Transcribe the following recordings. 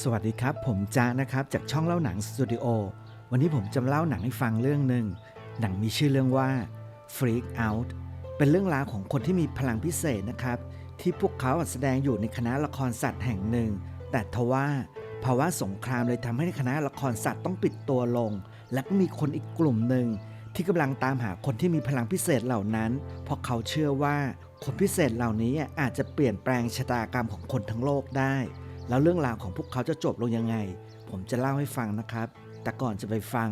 สวัสดีครับ ผมจ้านะครับ จากช่องเล่าหนังสตูดิโอ วันนี้ผมจะเล่าหนังให้ฟังเรื่องหนึ่ง หนังมีชื่อเรื่องว่า Freak Out เป็นเรื่องราวของคนที่มีพลังพิเศษนะครับ ที่พวกเขาแสดงอยู่ในคณะละครสัตว์แห่งหนึ่ง แต่ทว่าภาวะสงครามเลยทำให้คณะละครสัตว์ต้องปิดตัวลง และก็มีคนอีกกลุ่มหนึ่งที่กำลังตามหาคนที่มีพลังพิเศษเหล่านั้น เพราะเขาเชื่อว่าคนพิเศษเหล่านี้อาจจะเปลี่ยนแปลงชะตากรรมของคนทั้งโลกได้ แล้วเรื่องราวของพวกเขาจะจบลงยังไง ผมจะเล่าให้ฟังนะครับ แต่ก่อนจะไปฟัง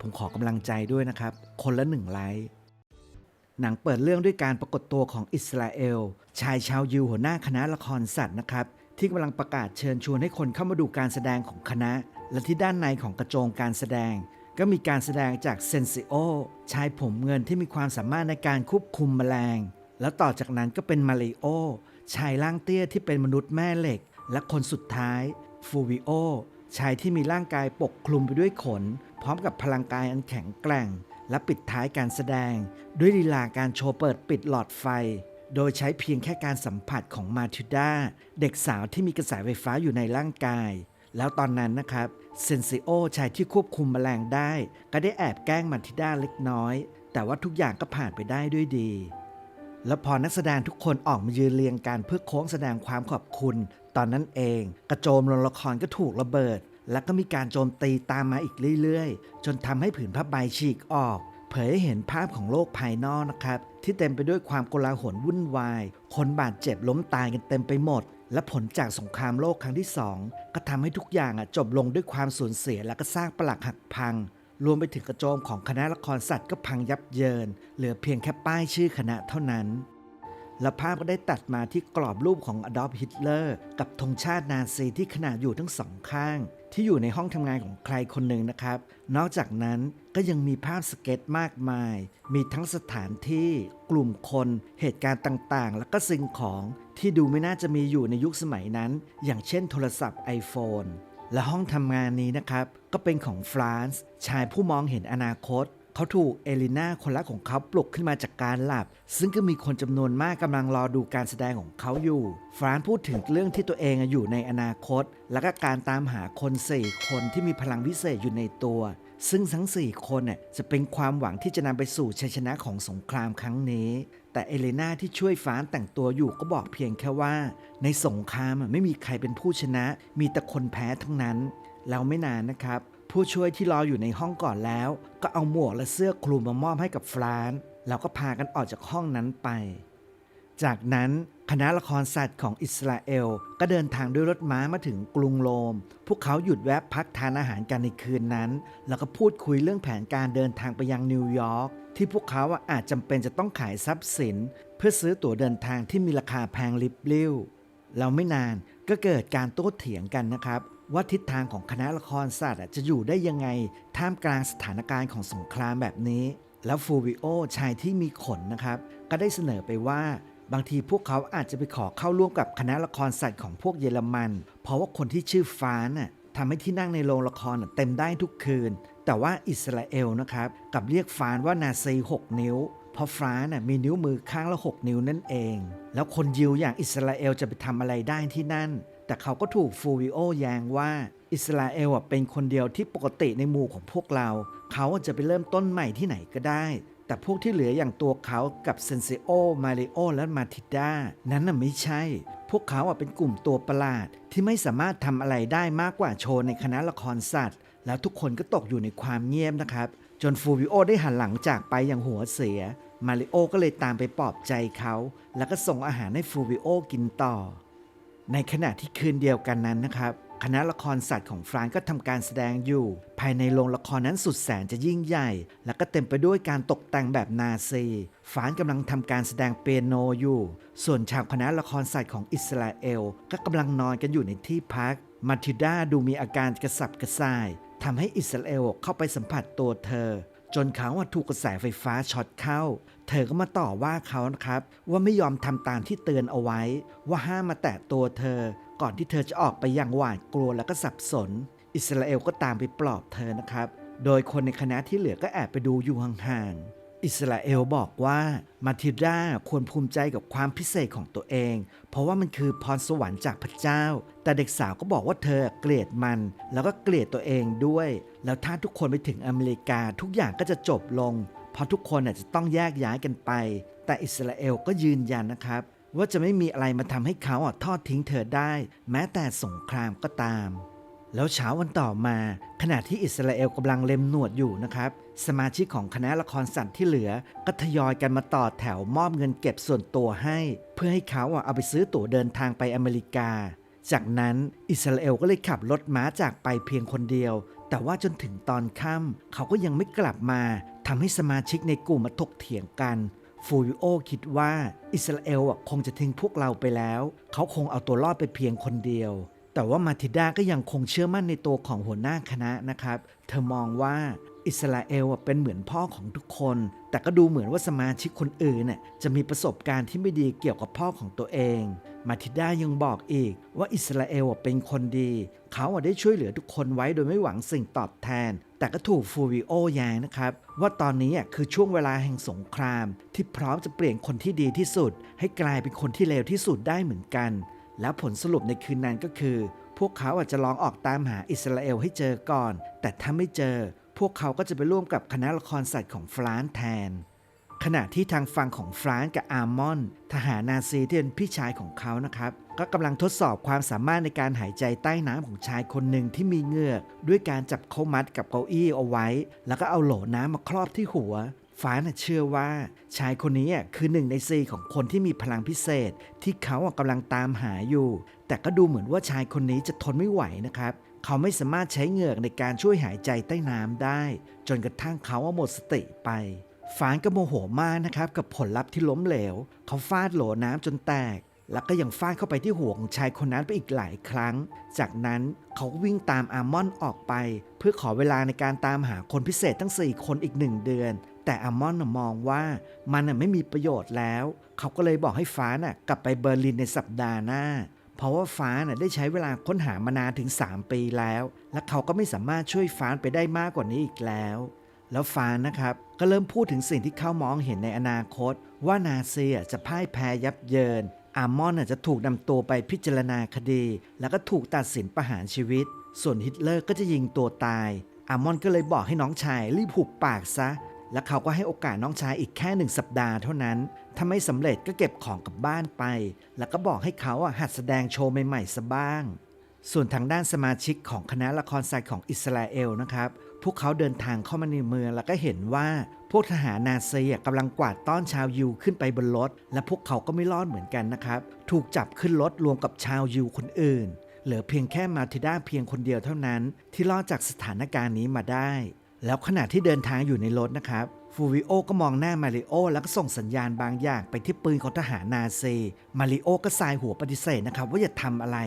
ผมขอกำลังใจด้วยนะครับ คนละหนึ่งไลค์หนังเปิดเรื่องด้วยการปรากฏตัวของอิสราเอล ชายชาวยิวหัวหน้าคณะละครสัตว์นะครับ ที่กำลังประกาศเชิญชวนให้คนเข้ามาดูการแสดงของคณะ และที่ด้านในของกระโจงการแสดง ก็มีการแสดงจากเซนซิโอชายผมเงินที่มีความสามารถในการควบคุมแมลง แล้วต่อจากนั้นก็เป็นมาริโอชายร่างเตี้ยที่เป็นมนุษย์แม่เหล็ก และคนสุดท้ายฟูวิโอชายที่มีร่างกายปกคลุมไปด้วยขน พร้อมกับพลังกายอันแข็งแกร่ง และปิดท้ายการแสดง ด้วยลีลาการโชว์เปิดปิดหลอดไฟ โดยใช้เพียงแค่การสัมผัสของมาทิด้าเด็กสาวที่มีกระแสไฟฟ้าอยู่ในร่างกาย แล้วตอนนั้นนะครับเซนซิโอชายที่ควบคุมแมลงได้ ก็ได้แอบแกล้งมาทิด้าเล็กน้อย แต่ว่าทุกอย่างก็ผ่านไปได้ด้วยดี แล้วพอนักแสดงทุกคนออกมายืนเรียงกันเพื่อโค้งแสดงความขอบคุณ ตอนนั้นเอง กระโจมโรงละครก็ถูกระเบิด แล้วก็มีการโจมตีตามมาอีกเรื่อยๆ จนทำให้ผืนผ้าใบฉีกออก เผยให้เห็นภาพของโลกภายนอกนะครับ ที่เต็มไปด้วยความโกลาหลวุ่นวาย คนบาดเจ็บล้มตายกันเต็มไปหมด และผลจากสงครามโลกครั้งที่สองก็ทำให้ทุกอย่างอะจบลงด้วยความสูญเสียและก็สร้างปลักหักพังรวมไปถึงกระโจมของคณะละครสัตว์ก็พังยับเยิน เหลือเพียงแค่ป้ายชื่อคณะเท่านั้น และภาพก็ได้ตัดมาที่กรอบรูปของอดอล์ฟฮิตเลอร์กับธงชาตินาซีที่ขนาดอยู่ทั้งสองข้าง ที่อยู่ในห้องทำงานของใครคนหนึ่งนะครับ นอกจากนั้นก็ยังมีภาพสเก็ตมากมาย มีทั้งสถานที่ กลุ่มคน เหตุการณ์ต่างๆ แล้วก็สิ่งของที่ดูไม่น่าจะมีอยู่ในยุคสมัยนั้น อย่างเช่นโทรศัพท์ iPhone และห้องทำงานนี้นะครับ ก็เป็นของฟรานซ์ชายผู้มองเห็นอนาคต เขาถูกเอลิน่าคนรักของเขาปลุกขึ้นมาจากการหลับ ซึ่งก็มีคนจำนวนมากกำลังรอดูการแสดงของเขาอยู่ ฟรานพูดถึงเรื่องที่ตัวเองอยู่ในอนาคต และก็การตามหาคนสี่คนที่มีพลังวิเศษอยู่ในตัว ซึ่งทั้ง4คนน่ะจะเป็นความหวังที่จะนำไปสู่ชัยชนะของสงครามครั้งนี้ แต่เอเลนาที่ช่วยฟรานแต่งตัวอยู่ก็บอกเพียงแค่ว่า ในสงครามไม่มีใครเป็นผู้ชนะ มีแต่คนแพ้ทั้งนั้น แล้วไม่นานนะครับ ผู้ช่วยที่รออยู่ในห้องก่อนแล้ว ก็เอาหมวกและเสื้อคลุมมามอบให้กับฟรานซ์แล้วก็พากันออกจากห้องนั้นไป จากนั้นคณะละครสัตว์ของอิสราเอล ก็เดินทางด้วยรถม้ามาถึงกรุงโรม พวกเขาหยุดแวะพักทานอาหารกันในคืนนั้น แล้วก็พูดคุยเรื่องแผนการเดินทางไปยังนิวยอร์กที่พวกเขาอาจจำเป็นจะต้องขายทรัพย์สิน เพื่อซื้อตั๋วเดินทางที่มีราคาแพงลิบลิ่วเราไม่นานก็เกิดการโต้เถียงกันนะครับ ว่าทิศทางของคณะละครสัตว์จะอยู่ได้ยังไง ท่ามกลางสถานการณ์ของสงครามแบบนี้ แล้วฟูวิโอชายที่มีขนนะครับ ก็ได้เสนอไปว่าบางทีพวกเขาอาจจะไปขอเข้าร่วมกับคณะละครสัตว์ของพวกเยอรมัน เพราะว่าคนที่ชื่อฟาน่ะทำให้ที่นั่งในโรงละครเต็มได้ทุกคืน แต่ว่าอิสราเอลนะครับกับเรียกฟานว่านาซี6นิ้ว เพราะฟรานน่ะมีนิ้วมือข้างละ 6 นิ้วนั่นเอง แล้วคนยิวอย่างอิสราเอลจะไปทำอะไรได้ที่นั่น แต่เขาก็ถูกฟูวิโอแย้งว่าอิสราเอลเป็นคนเดียวที่ปกติในหมู่ของพวกเรา เขาจะไปเริ่มต้นใหม่ที่ไหนก็ได้ แต่พวกที่เหลืออย่างตัวเขากับเซนเซโอ มาริโอ และมาทิด้านั้นน่ะไม่ใช่ พวกเขาเป็นกลุ่มตัวประหลาดที่ไม่สามารถทำอะไรได้มากกว่าโชว์ในคณะละครสัตว์ แล้วทุกคนก็ตกอยู่ในความเงียบนะครับ จนฟูวิโอได้หันหลังจากไปอย่างหัวเสีย มาริโอก็เลยตามไปปลอบใจเขา แล้วก็ส่งอาหารให้ฟูวิโอกินต่อ ในขณะที่คืนเดียวกันนั้นนะครับ คณะละครสัตว์ของฟรานก็ทำการแสดงอยู่ ภายในโรงละครนั้นสุดแสนจะยิ่งใหญ่ และก็เต็มไปด้วยการตกแต่งแบบนาซีฟรานกำลังทำการแสดงเปียโนอยู่ ส่วนชาวคณะละครสัตว์ของอิสราเอล ก็กำลังนอนกันอยู่ในที่พักมาทิด้าดูมีอาการกระสับกระส่ายทำให้อิสราเอลเข้าไปสัมผัสตัวเธอ จนเขาว่าถูกกระแสไฟฟ้าช็อตเข้า เธอก็มาต่อว่าเขานะครับ ว่าไม่ยอมทำตามที่เตือนเอาไว้ ว่าห้ามมาแตะตัวเธอ ก่อนที่เธอจะออกไปอย่างหวาดกลัวและก็สับสน อิสราเอลก็ตามไปปลอบเธอนะครับ โดยคนในคณะที่เหลือก็แอบไปดูอยู่ห่างๆ อิสราเอลบอกว่ามาทิดาควรภูมิใจกับความพิเศษของตัวเอง เพราะว่ามันคือพรสวรรค์จากพระเจ้า แต่เด็กสาวก็บอกว่าเธอเกลียดมัน แล้วก็เกลียดตัวเองด้วย แล้วถ้าทุกคนไปถึงอเมริกาทุกอย่างก็จะจบลง เพราะทุกคนอาจจะต้องแยกย้ายกันไป แต่อิสราเอลก็ยืนยันนะครับ ว่าจะไม่มีอะไรมาทำให้เขาทอดทิ้งเธอได้ แม้แต่สงครามก็ตาม แล้วเช้าวันต่อมาขณะที่อิสราเอลกำลังเล็มหนวดอยู่นะครับ สมาชิกของคณะละครสัตว์ที่เหลือ ก็ทยอยกันมาต่อแถวมอบเงินเก็บส่วนตัวให้ เพื่อให้เขาอะเอาไปซื้อตั๋วเดินทางไปอเมริกา จากนั้นอิสราเอลก็เลยขับรถม้าจากไปเพียงคนเดียว แต่ว่าจนถึงตอนค่ำเขาก็ยังไม่กลับมาทำให้สมาชิกในกลุ่มมาถกเถียงกันฟูริโอคิดว่าอิสราเอลคงจะทิ้งพวกเราไปแล้ว เขาคงเอาตัวรอดไปเพียงคนเดียว แต่ว่ามาทิดาก็ยังคงเชื่อมั่นในตัวของหัวหน้าคณะนะครับ เธอมองว่าอิสราเอลเป็นเหมือนพ่อของทุกคน แต่ก็ดูเหมือนว่าสมาชิกคนอื่นน่ะจะมีประสบการณ์ที่ไม่ดีเกี่ยวกับพ่อของตัวเอง มาทิดายังบอกอีกว่าอิสราเอลเป็นคนดี เขาได้ช่วยเหลือทุกคนไว้โดยไม่หวังสิ่งตอบแทน แต่ก็ถูกฟูริโอแย้งนะครับ ว่าตอนนี้คือช่วงเวลาแห่งสงคราม ที่พร้อมจะเปลี่ยนคนที่ดีที่สุด ให้กลายเป็นคนที่เลวที่สุดได้เหมือนกัน แล้วผลสรุปในคืนนั้นก็คือ พวกเขาอาจจะลองออกตามหาอิสราเอลให้เจอก่อน แต่ถ้าไม่เจอ พวกเขาก็จะไปร่วมกับคณะละครสัตว์ของฟรานซ์แทน ขณะที่ทางฝั่งของฟรานซ์กับอาร์มอน ทหารนาซีที่เป็นพี่ชายของเขานะครับ ก็กำลังทดสอบความสามารถในการหายใจใต้น้ำของชายคนหนึ่งที่มีเหงือก ด้วยการจับเขามัดกับเก้าอี้เอาไว้ แล้วก็เอาโหลน้ำมาครอบที่หัว ฟ้าน่ะเชื่อว่า ชายคนนี้คือหนึ่งในสี่ของคนที่มีพลังพิเศษ ที่เขากำลังตามหาอยู่ แต่ก็ดูเหมือนว่าชายคนนี้จะทนไม่ไหวนะครับ เขาไม่สามารถใช้เหงือกในการช่วยหายใจใต้น้ำได้ จนกระทั่งเขาาหมดสติไปฟานก็โมโหมากนะครับกับผลลัพธ์ที่ล้มเหลว เขาฟาดโหลน้ำจนแตก แล้วก็ยังฟาดเข้าไปที่หัวของชายคนนั้นไปอีกหลายครั้ง จากนั้นเขาก็วิ่งตามอาร์มอนออกไป เพื่อขอเวลาในการตามหาคนพิเศษทั้ง 4 คนอีกหนึ่งเดือน แต่อามอนมองว่ามันไม่มีประโยชน์แล้ว เขาก็เลยบอกให้ฟ้าน่ะกลับไปเบอร์ลินในสัปดาห์หน้า เพราะว่าฟ้าน่ะได้ใช้เวลาค้นหามานานถึง 3 ปีแล้ว และเขาก็ไม่สามารถช่วยฟ้าไปได้มากกว่านี้อีกแล้ว แล้วฟานนะครับก็เริ่มพูดถึงสิ่งที่เขามองเห็นในอนาคต ว่านาเซีอะจะพ่ายแพ้ยับเยิน อามอนจะถูกนำตัวไปพิจารณาคดี แล้วก็ถูกตัดสินประหารชีวิต ส่วนฮิตเลอร์ก็จะยิงตัวตาย อามอนก็เลยบอกให้น้องชายรีบหุบปากซะ และเขาก็ให้โอกาสน้องชายอีกแค่หนึ่งสัปดาห์เท่านั้น ถ้าไม่สำเร็จก็เก็บของกลับบ้านไป แล้วก็บอกให้เขาอะหัดแสดงโชว์ใหม่ๆซะบ้าง ส่วนทางด้านสมาชิกของคณะละครสัตว์ของอิสราเอลนะครับ พวกเขาเดินทางเข้ามาในเมืองแล้วก็เห็นว่าพวกทหารนาซีกำลังกวาดต้อนชาวยิวขึ้นไปบนรถ และพวกเขาก็ไม่รอดเหมือนกันนะครับ ถูกจับขึ้นรถรวมกับชาวยิวคนอื่น เหลือเพียงแค่มาทิด้าเพียงคนเดียวเท่านั้น ที่รอดจากสถานการณ์นี้มาได้ แล้วขณะที่เดินทางอยู่ในรถนะครับฟูวิโอก็มองหน้ามาริโอแล้วก็ส่งสัญญาณบางอย่างไปที่ปืนของทหารนาเซ มาริโอก็สายหัวปฏิเสธนะครับว่าอย่าทำอะไร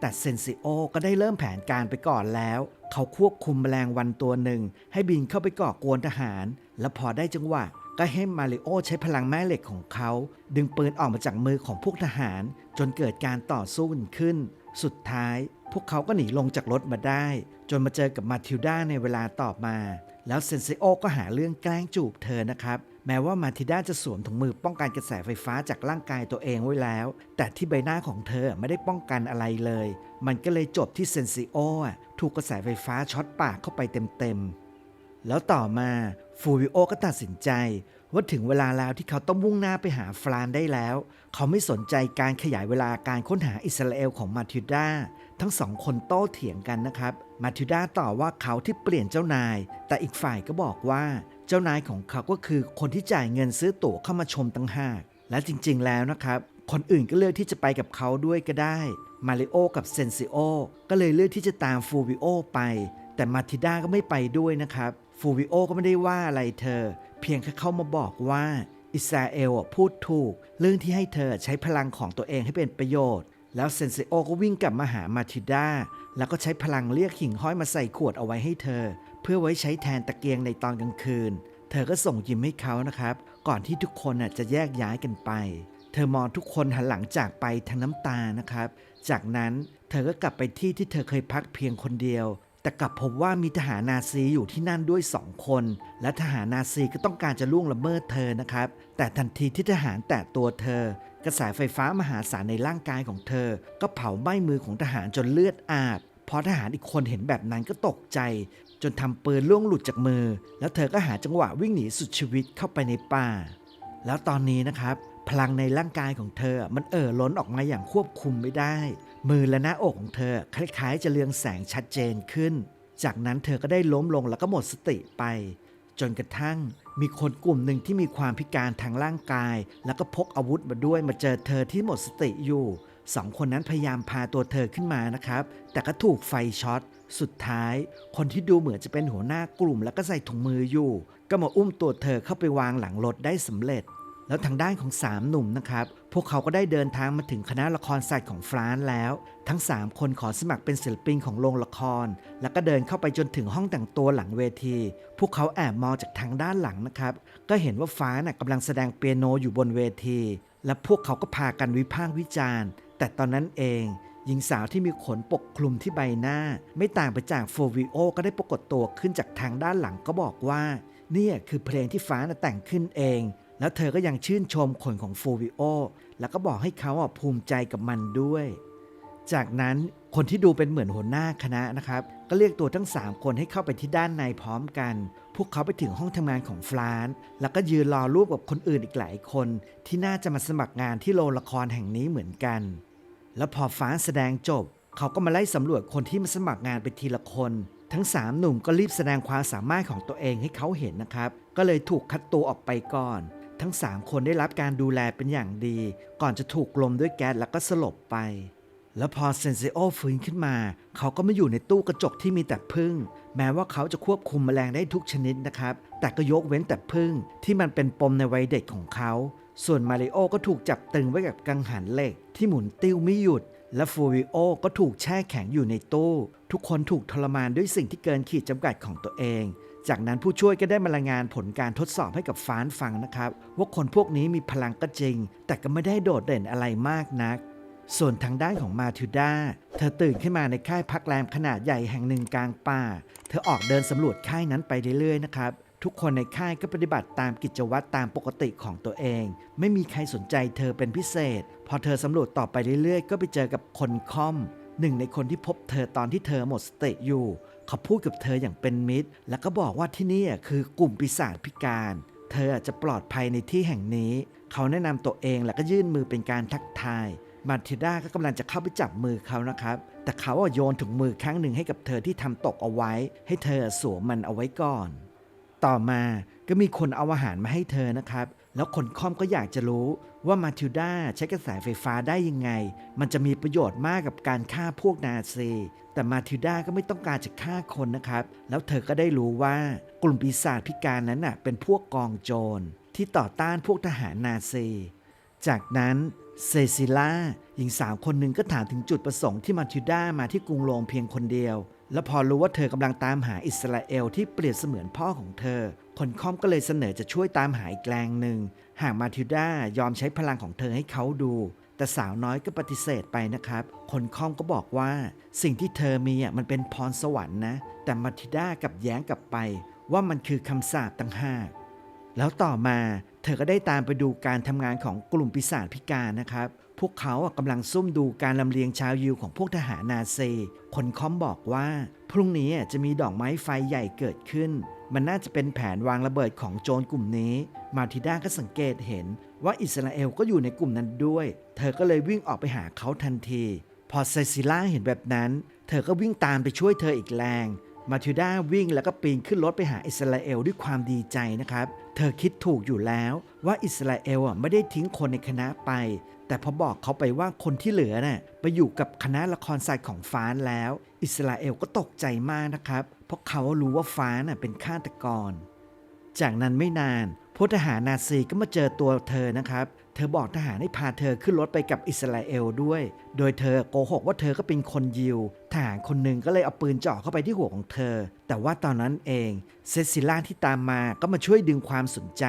แต่เซนซิโอก็ได้เริ่มแผนการไปก่อนแล้ว เขาควบคุมแมลงวันตัวหนึ่ง ให้บินเข้าไปก่อกวนทหาร และพอได้จังหวะ ก็ให้มาริโอใช้พลังแม่เหล็กของเขา ดึงปืนออกมาจากมือของพวกทหาร จนเกิดการต่อสู้ขึ้น สุดท้าย พวกเขาก็หนีลงจากรถมาได้ จนมาเจอกับมาทิลดาในเวลาต่อมา แล้วเซนซิโอก็หาเรื่องแกล้งจูบเธอนะครับแม้ว่ามาทิด้าจะสวมถุงมือป้องกันกระแสไฟฟ้าจากร่างกายตัวเองไว้แล้ว แต่ที่ใบหน้าของเธอไม่ได้ป้องกันอะไรเลย มันก็เลยจบที่เซนซิโอถูกกระแสไฟฟ้าช็อตปากเข้าไปเต็มๆ แล้วต่อมาฟูริโอก็ตัดสินใจ ว่าถึงเวลาแล้วที่เขาต้องมุ่งหน้าไปหาฟรานได้แล้ว เขาไม่สนใจการขยายเวลาการค้นหาอิสราเอลของมาทิด้าทั้งสองคนโต้เถียงกันนะครับ มาทิดาต่อว่าเขาที่เปลี่ยนเจ้านาย แต่อีกฝ่ายก็บอกว่า เจ้านายของเขาก็คือคนที่จ่ายเงินซื้อตั๋วเข้ามาชมตั้งหากและจริง ๆ แล้วนะครับ คนอื่นก็เลือกที่จะไปกับเขาด้วยก็ได้ มาริโอกับเซนซิโอก็เลยเลือกที่จะตามฟูวิโอไป แต่มาทิด้าก็ไม่ไปด้วยนะครับ ฟูวิโอก็ไม่ได้ว่าอะไรเธอ เพียงแค่เข้ามาบอกว่า อิสราเอลพูดถูก เรื่องที่ให้เธอใช้พลังของตัวเองให้เป็นประโยชน์ แล้วเซนเซโอก็วิ่งกลับมาหามาทิด้า แล้วก็ใช้พลังเรียกหิ่งห้อยมาใส่ขวดเอาไว้ให้เธอ เพื่อไว้ใช้แทนตะเกียงในตอนกลางคืน เธอก็ส่งยิ้มให้เขานะครับ ก่อนที่ทุกคนจะแยกย้ายกันไป เธอมองทุกคนหันหลังจากไปทั้งน้ำตานะครับ จากนั้นเธอก็กลับไปที่ที่เธอเคยพักเพียงคนเดียว แต่กลับพบว่ามีทหารนาซีอยู่ที่นั่นด้วยสองคน และทหารนาซีก็ต้องการจะล่วงละเมิดเธอนะครับ แต่ทันทีที่ทหารแตะตัวเธอกระแสไฟฟ้ามหาศาลในร่างกายของเธอ ก็เผาไหม้มือของทหารจนเลือดอาบ พอทหารอีกคนเห็นแบบนั้นก็ตกใจ จนทำปืนล่วงหลุดจากมือ แล้วเธอก็หาจังหวะวิ่งหนีสุดชีวิตเข้าไปในป่า แล้วตอนนี้นะครับ พลังในร่างกายของเธอมันเอ่อล้นออกมาอย่างควบคุมไม่ได้ มือและหน้าอกของเธอคล้ายๆ จะเรืองแสงชัดเจนขึ้น จากนั้นเธอก็ได้ล้มลงแล้วก็หมดสติไป จนกระทั่งมีคนกลุ่มหนึ่งที่มีความพิการทางร่างกาย แล้วก็พกอาวุธมาด้วยมาเจอเธอที่หมดสติอยู่ สองคนนั้นพยายามพาตัวเธอขึ้นมานะครับ แต่ก็ถูกไฟช็อต สุดท้าย คนที่ดูเหมือนจะเป็นหัวหน้ากลุ่มแล้วก็ใส่ถุงมืออยู่ ก็มาอุ้มตัวเธอเข้าไปวางหลังรถได้สำเร็จ แล้วทางด้านของ 3 หนุ่มนะครับ พวกเขาก็ได้เดินทางมาถึงคณะละครสัตว์ของฟรานซ์แล้ว ทั้ง 3 คนขอสมัครเป็นศิลปินของโรงละคร แล้วก็เดินเข้าไปจนถึงห้องแต่งตัวหลังเวที พวกเขาแอบมองจากทางด้านหลังนะครับ ก็เห็นว่าฟ้าน่ะกำลังแสดงเปียโนอยู่บนเวที และพวกเขาก็พากันวิพากษ์วิจารณ์ แต่ตอนนั้นเอง หญิงสาวที่มีขนปกคลุมที่ใบหน้า ไม่ต่างไปจากโฟวิโอก็ได้ปรากฏตัวขึ้นจากทางด้านหลังก็บอกว่า เนี่ยคือเพลงที่ฟ้าน่ะแต่งขึ้นเอง แล้วเธอก็ยังชื่นชมขนของโฟวิโอแล้วก็บอกให้เขาภูมิใจกับมันด้วย จากนั้นคนที่ดูเป็นเหมือนหัวหน้าคณะนะครับ ก็เรียกตัวทั้ง 3 คนให้เข้าไปที่ด้านในพร้อมกัน พวกเขาไปถึงห้องทำงานของฟรานแล้วก็ยืนรอรูปกับคนอื่นอีกหลายคน ที่น่าจะมาสมัครงานที่โรงละครแห่งนี้เหมือนกัน แล้วพอฟ้าแสดงจบ เขาก็มาไล่สำรวจคนที่มาสมัครงานไปทีละคน ทั้ง3หนุ่มก็รีบแสดงความสามารถของตัวเองให้เขาเห็นนะครับ ก็เลยถูกคัดตัวออกไปก่อน ทั้ง3คนได้รับการดูแลเป็นอย่างดี ก่อนจะถูกลมด้วยแก๊สแล้วก็สลบไป แล้วพอเซนเซโอฟื้นขึ้นมา เขาก็มาอยู่ในตู้กระจกที่มีแต่พึ่ง แม้ว่าเขาจะควบคุมแมลงได้ทุกชนิดนะครับ แต่ก็ยกเว้นแต่พึ่งที่มันเป็นปมในวัยเด็กของเขา ส่วนมาริโอก็ถูกจับตึงไว้กับกังหันเหล็กที่หมุนติ้วไม่หยุด และฟูริโอก็ถูกแช่แข็งอยู่ในตู้ ทุกคนถูกทรมานด้วยสิ่งที่เกินขีดจำกัดของตัวเอง จากนั้นผู้ช่วยก็ได้มารายงานผลการทดสอบให้กับฟานฟังนะครับ ว่าคนพวกนี้มีพลังก็จริง แต่ก็ไม่ได้โดดเด่นอะไรมากนัก ส่วนทางด้านของมาทิวดาเธอตื่นขึ้นมาในค่ายพักแรมขนาดใหญ่แห่งหนึ่งกลางป่า เธอออกเดินสำรวจค่ายนั้นไปเรื่อยๆนะครับ ทุกคนในค่ายก็ปฏิบัติตามกิจวัตรตามปกติของตัวเอง ไม่มีใครสนใจเธอเป็นพิเศษ พอเธอสำรวจต่อไปเรื่อยๆ ก็ไปเจอกับคนค่อม หนึ่งในคนที่พบเธอตอนที่เธอหมดสติอยู่ เขาพูดกับเธออย่างเป็นมิตร แล้วก็บอกว่าที่นี่คือกลุ่มปีศาจพิการ เธออาจจะปลอดภัยในที่แห่งนี้ เขาแนะนำตัวเองแล้วก็ยื่นมือเป็นการทักทายมาทิด้าก็กำลังจะเข้าไปจับมือเขานะครับ แต่เขาโยนถุงมือครั้งหนึ่งให้กับเธอที่ทำตกเอาไว้ ให้เธอสวมมันเอาไว้ก่อน ต่อมาก็มีคนเอาอาหารมาให้เธอนะครับ แล้วคนค่อมก็อยากจะรู้ว่ามาทิลดาใช้กระแสไฟฟ้าได้ยังไง มันจะมีประโยชน์มากกับการฆ่าพวกนาซี แต่มาทิลดาก็ไม่ต้องการจะฆ่าคนนะครับ แล้วเธอก็ได้รู้ว่ากลุ่มปีศาจพิการนั้นน่ะเป็นพวกกองโจรที่ต่อต้านพวกทหารนาซี จากนั้นเซซิล่า หญิงสาวคนหนึ่งก็ถามถึงจุดประสงค์ที่มาทิลดามาที่กรุงโรมเพียงคนเดียว และพอรู้ว่าเธอกำลังตามหาอิสราเอลที่เปรียบเสมือนพ่อของเธอ คนค่อมก็เลยเสนอจะช่วยตามหาอีกแรงหนึ่ง หากมาทิลดายอมใช้พลังของเธอให้เขาดู แต่สาวน้อยก็ปฏิเสธไปนะครับ คนค่อมก็บอกว่า สิ่งที่เธอมีอะมันเป็นพรสวรรค์นะ แต่มาทิลดากับแย้งกลับไป ว่ามันคือคำสาปต่างหากแล้วต่อมาเธอก็ได้ตามไปดูการทำงานของกลุ่มปีศาจพิการนะครับ พวกเขาอะกำลังซุ่มดูการลำเลียงชาวยิวของพวกทหารนาเซ คนคอมบอกว่า พรุ่งนี้อะจะมีดอกไม้ไฟใหญ่เกิดขึ้น มันน่าจะเป็นแผนวางระเบิดของโจรกลุ่มนี้ มาทิด้าก็สังเกตเห็นว่าอิสราเอลก็อยู่ในกลุ่มนั้นด้วย เธอก็เลยวิ่งออกไปหาเขาทันที พอเซซิล่าเห็นแบบนั้น เธอก็วิ่งตามไปช่วยเธออีกแรง มาทิวดาวิ่งแล้วก็ปีนขึ้นรถไปหาอิสราเอลด้วยความดีใจนะครับ เธอคิดถูกอยู่แล้วว่าอิสราเอลอะไม่ได้ทิ้งคนในคณะไป แต่พอบอกเขาไปว่าคนที่เหลือน่ะไปอยู่กับคณะละครศาสตร์ของฟานแล้ว อิสราเอลก็ตกใจมากนะครับ เพราะเขารู้ว่าฟานน่ะเป็นฆาตกร จากนั้นไม่นานพลทหารนาซีก็มาเจอตัวเธอนะครับ เธอบอกทหารให้พาเธอขึ้นรถไปกับอิสราเอลด้วย โดยเธอโกหกว่าเธอก็เป็นคนยิว ทหารคนหนึ่งก็เลยเอาปืนเจาะเข้าไปที่หัวของเธอ แต่ว่าตอนนั้นเองเซซิล่าที่ตามมาก็มาช่วยดึงความสนใจ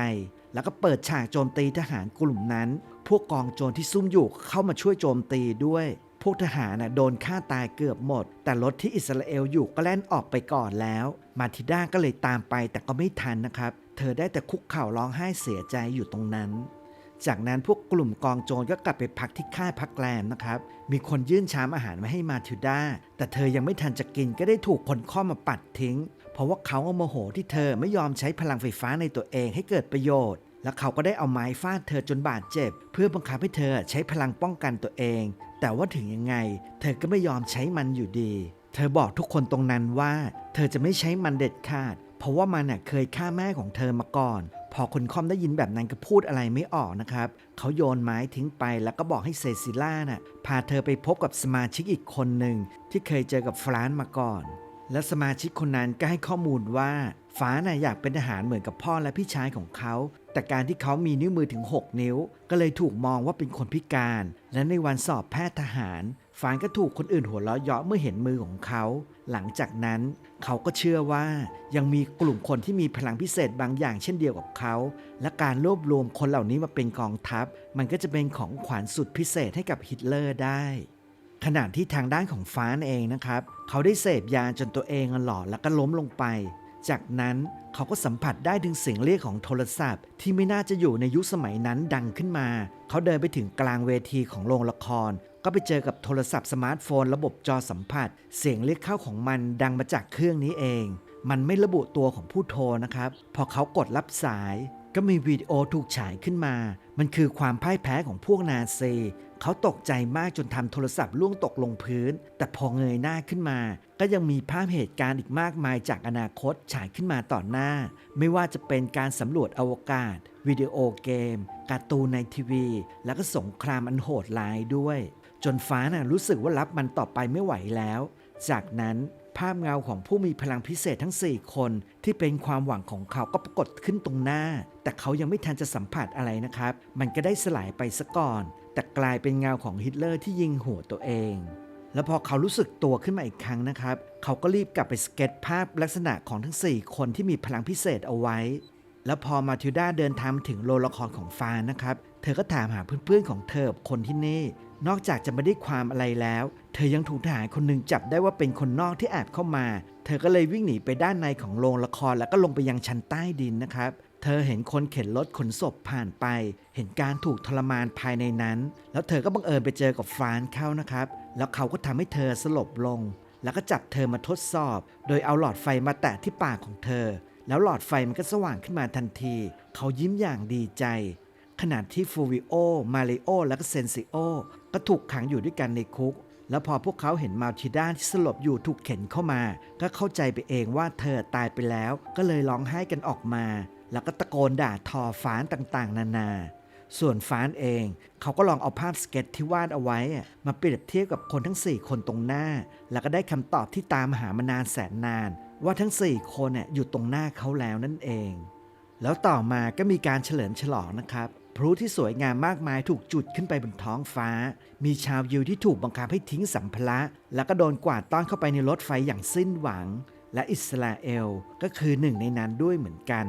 แล้วก็เปิดฉากโจมตีทหารกลุ่มนั้น พวกกองโจรที่ซุ่มอยู่เข้ามาช่วยโจมตีด้วย พวกทหารน่ะโดนฆ่าตายเกือบหมด แต่รถที่อิสราเอลอยู่ก็แล่นออกไปก่อนแล้ว มาทิด้าก็เลยตามไปแต่ก็ไม่ทันนะครับ เธอได้แต่คุกเข่าร้องไห้เสียใจอยู่ตรงนั้นจากนั้นพวกกลุ่มกองโจรก็กลับไปพักที่ค่ายพักแรมนะครับ มีคนยื่นชามอาหารมาให้มาทิด้าแต่เธอยังไม่ทันจะกินก็ได้ถูกคนข้อมาปัดทิ้ง เพราะว่าเขาโมโหที่เธอไม่ยอมใช้พลังไฟฟ้าในตัวเองให้เกิดประโยชน์ และเขาก็ได้เอาไม้ฟาดเธอจนบาดเจ็บ เพื่อบังคับให้เธอใช้พลังป้องกันตัวเอง แต่ว่าถึงยังไง เธอก็ไม่ยอมใช้มันอยู่ดี เธอบอกทุกคนตรงนั้นว่า เธอจะไม่ใช้มันเด็ดขาด เพราะว่ามันน่ะเคยฆ่าแม่ของเธอมาก่อน พอคนคอมได้ยินแบบนั้นก็พูดอะไรไม่ออกนะครับ เขาโยนไม้ทิ้งไปแล้วก็บอกให้เซซิล่าน่ะพาเธอไปพบกับสมาชิกอีกคนหนึ่งที่เคยเจอกับฟรานมาก่อน และสมาชิกคนนั้นก็ให้ข้อมูลว่า ฟ้าน่ะอยากเป็นทหารเหมือนกับพ่อและพี่ชายของเขา แต่การที่เขามีนิ้วมือถึง 6 นิ้ว ก็เลยถูกมองว่าเป็นคนพิการ และในวันสอบแพทย์ทหารฟานก็ถูกคนอื่นหัวเราะเยาะเมื่อเห็นมือของเขา หลังจากนั้นเขาก็เชื่อว่ายังมีกลุ่มคนที่มีพลังพิเศษบางอย่างเช่นเดียวกับเขา และการรวบรวมคนเหล่านี้มาเป็นกองทัพ มันก็จะเป็นของขวัญสุดพิเศษให้กับฮิตเลอร์ได้ขณะที่ทางด้านของฟ้านเองนะครับ เขาได้เสพยาจนตัวเองหลอนแล้วก็ล้มลงไป จากนั้นเขาก็สัมผัสได้ถึงเสียงเรียกของโทรศัพท์ ที่ไม่น่าจะอยู่ในยุคสมัยนั้นดังขึ้นมา เขาเดินไปถึงกลางเวทีของโรงละคร ก็ไปเจอกับโทรศัพท์สมาร์ทโฟน ระบบจอสัมผัส เสียงเรียกเข้าของมันดังมาจากเครื่องนี้เอง มันไม่ระบุตัวของผู้โทรนะครับ พอเขากดรับสาย ก็มีวิดีโอถูกฉายขึ้นมา มันคือความพ่ายแพ้ของพวกนาซีเขาตกใจมากจนทำโทรศัพท์ล่วงตกลงพื้น แต่พอเงยหน้าขึ้นมา ก็ยังมีภาพเหตุการณ์อีกมากมายจากอนาคตฉายขึ้นมาต่อหน้า ไม่ว่าจะเป็นการสำรวจอวกาศ วิดีโอเกม การ์ตูนในทีวี แล้วก็สงครามอันโหดร้ายด้วย จนฟ้าน่ะรู้สึกว่ารับมันต่อไปไม่ไหวแล้ว จากนั้นภาพเงาของผู้มีพลังพิเศษทั้ง 4 คน ที่เป็นความหวังของเขาก็ปรากฏขึ้นตรงหน้า แต่เขายังไม่ทันจะสัมผัสอะไรนะครับ มันก็ได้สลายไปซะก่อน แต่กลายเป็นเงาของฮิตเลอร์ที่ยิงหัวตัวเอง แล้วพอเขารู้สึกตัวขึ้นมาอีกครั้งนะครับ เขาก็รีบกลับไปสเก็ตภาพลักษณะของทั้ง 4 คนที่มีพลังพิเศษเอาไว้ แล้วพอมาทิวด้าเดินทางมาถึงโรงละครของฟานนะครับ เธอก็ถามหาเพื่อนๆของเธอคนที่นี่ นอกจากจะไม่ได้ความอะไรแล้ว เธอยังถูกทหารคนหนึ่งจับได้ว่าเป็นคนนอกที่แอบเข้ามา เธอก็เลยวิ่งหนีไปด้านในของโรงละครแล้วก็ลงไปยังชั้นใต้ดินนะครับเธอเห็นคนเข็นรถขนศพผ่านไป เห็นการถูกทรมานภายในนั้น แล้วเธอก็บังเอิญไปเจอกับฟานเข้านะครับ แล้วเขาก็ทำให้เธอสลบลง แล้วก็จับเธอมาทดสอบ โดยเอาหลอดไฟมาแตะที่ปากของเธอ แล้วหลอดไฟมันก็สว่างขึ้นมาทันที เขายิ้มอย่างดีใจ ขณะที่ฟูวิโอ มาริโอ และก็เซนซิโอ ก็ถูกขังอยู่ด้วยกันในคุก แล้วพอพวกเขาเห็นมาทิด้าที่สลบอยู่ถูกเข็นเข้ามา ก็เข้าใจไปเองว่าเธอตายไปแล้ว ก็เลยร้องไห้กันออกมา แล้วก็ตะโกนด่าทอฟานต่างๆ นานา ส่วนฟานเอง เขาก็ลองเอาภาพสเก็ตที่วาดเอาไว้ มาเปรียบเทียบกับคนทั้ง 4 คนตรงหน้า แล้วก็ได้คำตอบที่ตามหามานานแสนนาน ว่าทั้ง 4 คนน่ะอยู่ตรงหน้าเขาแล้วนั่นเอง แล้วต่อมาก็มีการเฉลิมฉลองนะครับพลุที่สวยงามมากมายถูกจุดขึ้นไปบนท้องฟ้า มีชาวยิวที่ถูกบังคับให้ทิ้งสัมภาระ แล้วก็โดนกวาดต้อนเข้าไปในรถไฟอย่างสิ้นหวัง และอิสราเอลก็คือหนึ่งในนั้นด้วยเหมือนกัน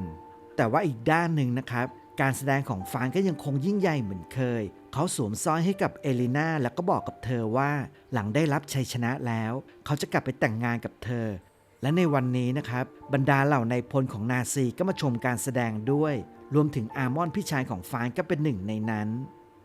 แต่ว่าอีกด้านหนึ่งนะครับ การแสดงของฟานก็ยังคงยิ่งใหญ่เหมือนเคย เขาสวมสร้อยให้กับเอลิน่าแล้วก็บอกกับเธอว่าหลังได้รับชัยชนะแล้ว เขาจะกลับไปแต่งงานกับเธอ และในวันนี้นะครับ บรรดาเหล่านายพลของนาซีก็มาชมการแสดงด้วย รวมถึงอาร์มอนพี่ชายของฟรานก็เป็นหนึ่งในนั้น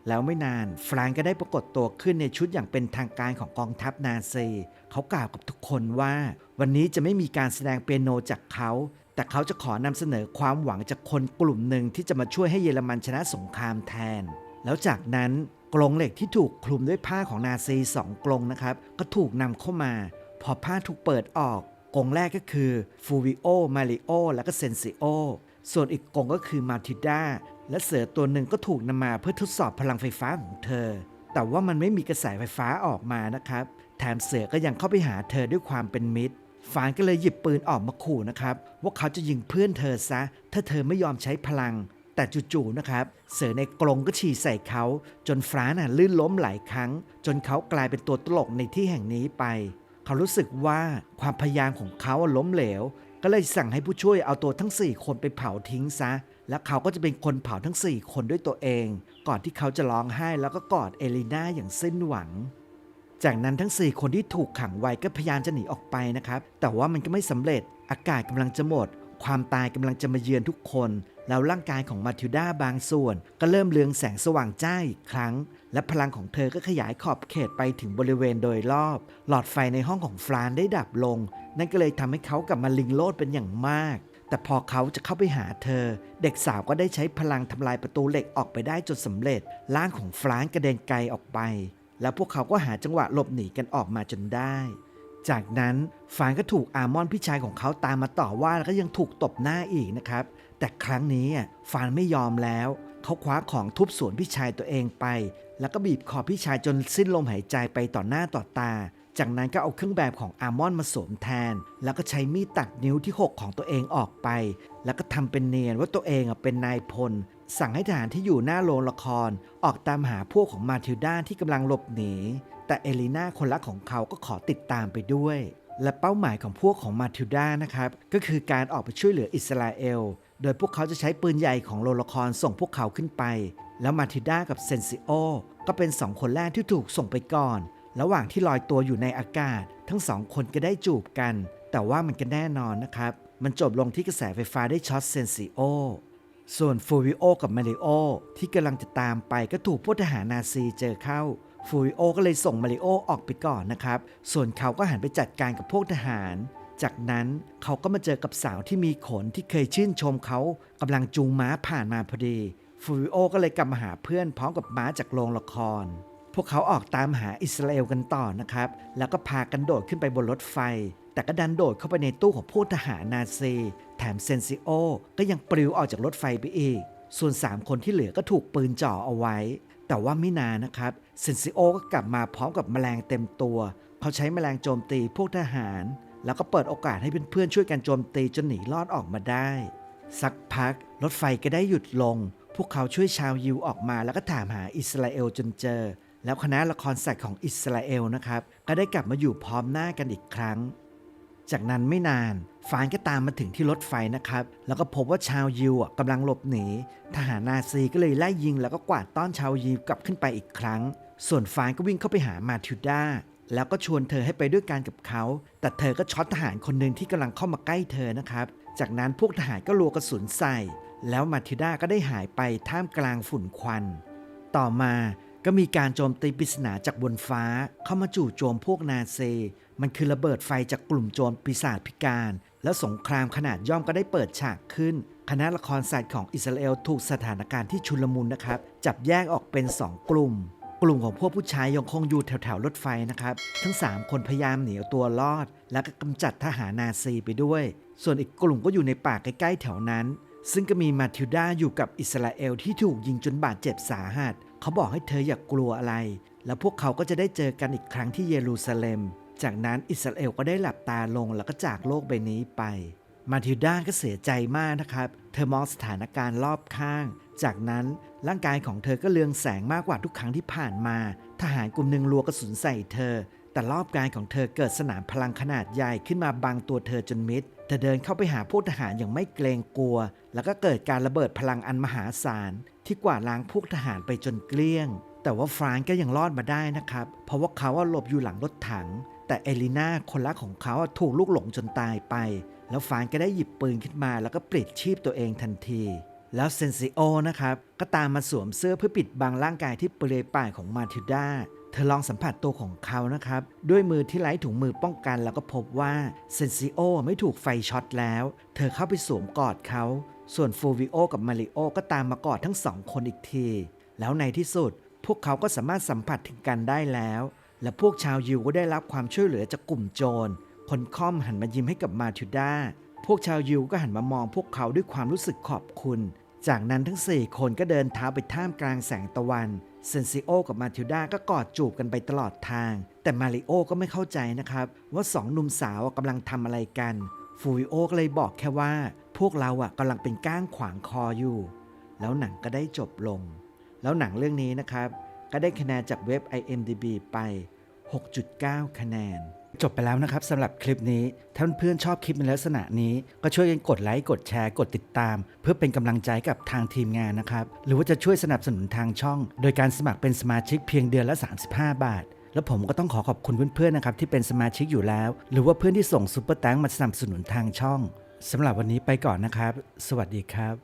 แล้วไม่นานฟรานก็ได้ปรากฏตัวขึ้นในชุดอย่างเป็นทางการของกองทัพนาซี เขากล่าวกับทุกคนว่า วันนี้จะไม่มีการแสดงเปียโนจากเขา แต่เขาจะขอนำเสนอความหวังจากคนกลุ่มหนึ่งที่จะมาช่วยให้เยอรมันชนะสงครามแทน แล้วจากนั้นกรงเหล็กที่ถูกคลุมด้วยผ้าของนาซีสองกรงนะครับ ก็ถูกนำเข้ามา พอผ้าถูกเปิดออกกรงแรกก็คือฟูวิโอมาริโอและก็เซนซิโอส่วนอีกกรงก็คือมาทิด้าและเสือตัวหนึ่งก็ถูกนำมาเพื่อทดสอบพลังไฟฟ้าของเธอ แต่ว่ามันไม่มีกระแสไฟฟ้าออกมานะครับ แถมเสือก็ยังเข้าไปหาเธอด้วยความเป็นมิตร ฟานก็เลยหยิบปืนออกมาขู่นะครับว่าเขาจะยิงเพื่อนเธอซะ ถ้าเธอไม่ยอมใช้พลัง แต่จู่ๆนะครับ เสือในกรงก็ฉี่ใส่เขา จนฟรานน่ะลื่นล้มหลายครั้ง จนเขากลายเป็นตัวตลกในที่แห่งนี้ไป เขารู้สึกว่าความพยายามของเขาล้มเหลว ก็เลยสั่งให้ผู้ช่วยเอาตัวทั้ง 4 คนไปเผาทิ้งซะ และเขาก็จะเป็นคนเผาทั้ง 4 คนด้วยตัวเอง ก่อนที่เขาจะร้องไห้แล้วก็กอดเอลิน่าอย่างสิ้นหวัง จากนั้นทั้ง 4 คนที่ถูกขังไว้ก็พยายามจะหนีออกไปนะครับ แต่ว่ามันก็ไม่สำเร็จ อากาศกำลังจะหมด ความตายกำลังจะมาเยือนทุกคน แล้วร่างกายของมาทิลดาบางส่วน ก็เริ่มเรืองแสงสว่างจ้าอีกครั้ง และพลังของเธอก็ขยายขอบเขตไปถึงบริเวณโดยรอบ หลอดไฟในห้องของฟรานได้ดับลง นั่นก็เลยทำให้เขากลับมาลิงโลดเป็นอย่างมากแต่พอเขาจะเข้าไปหาเธอ เด็กสาวก็ได้ใช้พลังทำลายประตูเหล็กออกไปได้จนสำเร็จร่างของฟรานกระเด็นไกลออกไป แล้วพวกเขาก็หาจังหวะหลบหนีกันออกมาจนได้ จากนั้นฟานก็ถูกอาร์มอนพี่ชายของเขาตามมาต่อว่าแล้วก็ยังถูกตบหน้าอีกนะครับ แต่ครั้งนี้ฟานไม่ยอมแล้ว เขาคว้าของทุบสวนพี่ชายตัวเองไป แล้วก็บีบคอพี่ชายจนสิ้นลมหายใจไปต่อหน้าต่อตา จากนั้นก็เอาเครื่องแบบของอาร์มอนมาสวมแทน แล้วก็ใช้มีดตัดนิ้วที่ 6 ของตัวเองออกไป แล้วก็ทำเป็นเนียนว่าตัวเองเป็นนายพลสั่งให้ทหารที่อยู่หน้าโรงละครออกตามหาพวกของมาทิลดาที่กำลังหลบหนี แต่เอลิน่าคนรักของเขาก็ขอติดตามไปด้วย และเป้าหมายของพวกของมาทิลดานะครับ ก็คือการออกไปช่วยเหลืออิสราเอล โดยพวกเขาจะใช้ปืนใหญ่ของโรงละครส่งพวกเขาขึ้นไป แล้วมาทิลดากับเซนซิโอก็เป็นสองคนแรกที่ถูกส่งไปก่อน ระหว่างที่ลอยตัวอยู่ในอากาศ ทั้งสองคนก็ได้จูบกัน แต่ว่ามันก็แน่นอนนะครับ มันจบลงที่กระแสไฟฟ้าได้ช็อตเซนซิโอ ส่วนฟูวิโอกับมาริโอที่กำลังจะตามไปก็ถูกพวกทหารนาซีเจอเข้าฟูวิโอก็เลยส่งมาริโอออกไปก่อนนะครับ ส่วนเขาก็หันไปจัดการกับพวกทหาร จากนั้นเขาก็มาเจอกับสาวที่มีขนที่เคยชื่นชมเขากำลังจูงม้าผ่านมาพอดี ฟูวิโอก็เลยกลับมาหาเพื่อนพร้อมกับม้าจากโรงละคร พวกเขาออกตามหาอิสราเอลกันต่อนะครับ แล้วก็พากันโดดขึ้นไปบนรถไฟ แต่ก็ดันโดดเข้าไปในตู้ของพวกทหารนาซี แถมเซนซิโอก็ยังปลิวออกจากรถไฟไปอีก ส่วน 3 คนที่เหลือก็ถูกปืนจ่อเอาไว้ แต่ว่าไม่นานนะครับ เซนซิโอก็กลับมาพร้อมกับแมลงเต็มตัว เขาใช้แมลงโจมตีพวกทหาร แล้วก็เปิดโอกาสให้เพื่อนๆช่วยกันโจมตีจนหนีรอดออกมาได้ สักพัก รถไฟก็ได้หยุดลง พวกเขาช่วยชาวยิวออกมาแล้วก็ถามหาอิสราเอลจนเจอ แล้วคณะละครสัตว์ของอิสราเอลนะครับก็ได้กลับมาอยู่พร้อมหน้ากันอีกครั้ง จากนั้นไม่นานฟานก็ตามมาถึงที่รถไฟนะครับ แล้วก็พบว่าชาวยิวกำลังหลบหนี ทหารนาซีก็เลยไล่ยิงแล้วก็กวาดต้อนชาวยิวกลับขึ้นไปอีกครั้ง ส่วนฟานก็วิ่งเข้าไปหามาทิลดาแล้วก็ชวนเธอให้ไปด้วยกันกับเขา แต่เธอก็ช็อตทหารคนหนึ่งที่กำลังเข้ามาใกล้เธอนะครับ จากนั้นพวกทหารก็รัวกระสุนใส่ แล้วมาทิลดาก็ได้หายไปท่ามกลางฝุ่นควัน ต่อมาก็มีการโจมตีปริศนาจากบนฟ้าเข้ามาจู่โจมพวกนาซี มันคือระเบิดไฟจากกลุ่มโจรปีศาจพิการ แล้วสงครามขนาดย่อมก็ได้เปิดฉากขึ้น คณะละครสัตว์ของอิสราเอลถูกสถานการณ์ที่ชุลมุนนะครับ จับแยกออกเป็น 2 กลุ่ม กลุ่มของพวกผู้ชายยังคงอยู่แถวๆรถไฟนะครับ ทั้ง 3 คนพยายามหนีเอาตัวรอด แล้วก็กำจัดทหารนาซีไปด้วย ส่วนอีกกลุ่มก็อยู่ในป่าใกล้ๆแถวนั้น ซึ่งก็มีมาทิลดาอยู่กับอิสราเอลที่ถูกยิงจนบาดเจ็บสาหัสเขาบอกให้เธออย่ากกลัวอะไร แล้วพวกเขาก็จะได้เจอกันอีกครั้งที่เยรูซาเล็ม จากนั้นอิสราเอลก็ได้หลับตาลงแล้วก็จากโลกใบนี้ไป มาทิลดาก็เสียใจมากนะครับ เธอมองสถานการณ์รอบข้าง จากนั้นร่างกายของเธอก็เลืองแสงมากกว่าทุกครั้งที่ผ่านมา ทหารกลุ่มหนึ่งรัวกระสุนใส่เธอ แต่รอบกายของเธอเกิดสนามพลังขนาดใหญ่ขึ้นมาบังตัวเธอจนมิดเธอเดินเข้าไปหาพวกทหารอย่างไม่เกรงกลัว แล้วก็เกิดการระเบิดพลังอันมหาศาล ที่กวาดล้างพวกทหารไปจนเกลี้ยง แต่ว่าฟรานก็ยังรอดมาได้นะครับ เพราะว่าเขาหลบอยู่หลังรถถัง แต่เอลิน่าคนรักของเขาถูกลูกหลงจนตายไป แล้วฟานก็ได้หยิบปืนขึ้นมา แล้วก็ปลิดชีพตัวเองทันที แล้วเซนซิโอนะครับก็ตามมาสวมเสื้อเพื่อปิดบังร่างกายที่เปลือยป่ายของมาทิลดาเธอลองสัมผัสตัวของเขานะครับ ด้วยมือที่ไร้ถุงมือป้องกันแล้วก็พบว่าเซนซิโอไม่ถูกไฟช็อตแล้ว เธอเข้าไปสวมกอดเขา ส่วนฟูวิโอกับมาริโอก็ตามมากอดทั้งสองคนอีกที แล้วในที่สุด พวกเขาก็สามารถสัมผัสถึงกันได้แล้ว และพวกชาวยิวก็ได้รับความช่วยเหลือจากกลุ่มโจร คนค่อมหันมายิ้มให้กับมาทิลดา พวกชาวยิวก็หันมามองพวกเขาด้วยความรู้สึกขอบคุณ จากนั้นทั้ง 4 คนก็เดินเท้าไปท่ามกลางแสงตะวัน เซนซิโอกับมาทิลดาก็กอดจูบกันไปตลอดทาง แต่มาริโอก็ไม่เข้าใจนะครับ ว่าสองหนุ่มสาวกำลังทำอะไรกัน ฟูวิโอก็เลยบอกแค่ว่า พวกเราอะกำลังเป็นก้างขวางคออยู่ แล้วหนังก็ได้จบลง แล้วหนังเรื่องนี้นะครับ ก็ได้คะแนนจากเว็บ IMDB ไป 6.9 คะแนน จบไปแล้วนะครับสำหรับคลิปนี้ ถ้าเพื่อนชอบคลิปในลักษณะนี้ ก็ช่วยกันกดไลค์ กดแชร์ กดติดตาม เพื่อเป็นกำลังใจกับทางทีมงานนะครับ หรือว่าจะช่วยสนับสนุนทางช่อง โดยการสมัครเป็นสมาชิกเพียงเดือนละ 35 บาทแล้วผมก็ต้องขอขอบคุณเพื่อนๆนะครับที่เป็นสมาชิกอยู่แล้ว หรือว่าเพื่อนที่ส่งซุปเปอร์แตงมาสนับสนุนทางช่องสำหรับวันนี้ไปก่อนนะครับ สวัสดีครับ